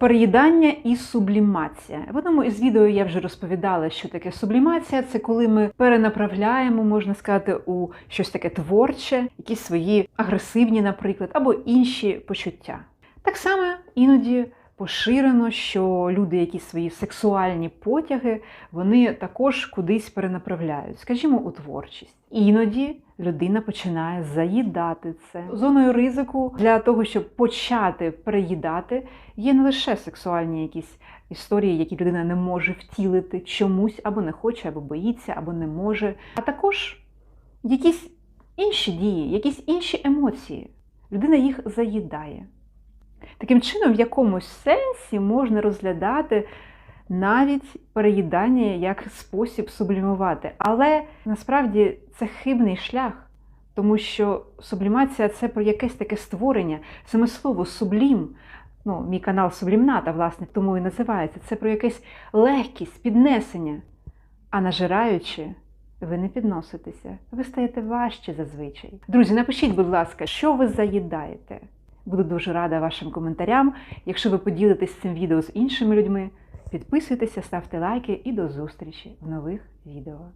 Переїдання і сублімація. В одному із відео я вже розповідала, що таке сублімація. Це коли ми перенаправляємо, можна сказати, у щось таке творче, якісь свої агресивні, наприклад, або інші почуття. Так само іноді поширено, що люди, які свої сексуальні потяги, вони також кудись перенаправляють, скажімо, у творчість. Іноді людина починає заїдати це. Зоною ризику для того, щоб почати переїдати, є не лише сексуальні якісь історії, які людина не може втілити чомусь, або не хоче, або боїться, або не може, а також якісь інші дії, якісь інші емоції. Людина їх заїдає. Таким чином, в якомусь сенсі можна розглядати навіть переїдання як спосіб сублімувати. Але насправді це хибний шлях, тому що сублімація це про якесь таке створення, саме слово сублім. Ну, мій канал Сублімната, власне, тому і називається. Це про якесь легкість, піднесення. А нажираючи, ви не підноситеся, ви стаєте важче зазвичай. Друзі, напишіть, будь ласка, що ви заїдаєте. Буду дуже рада вашим коментарям. Якщо ви поділитесь цим відео з іншими людьми, підписуйтеся, ставте лайки і до зустрічі в нових відео.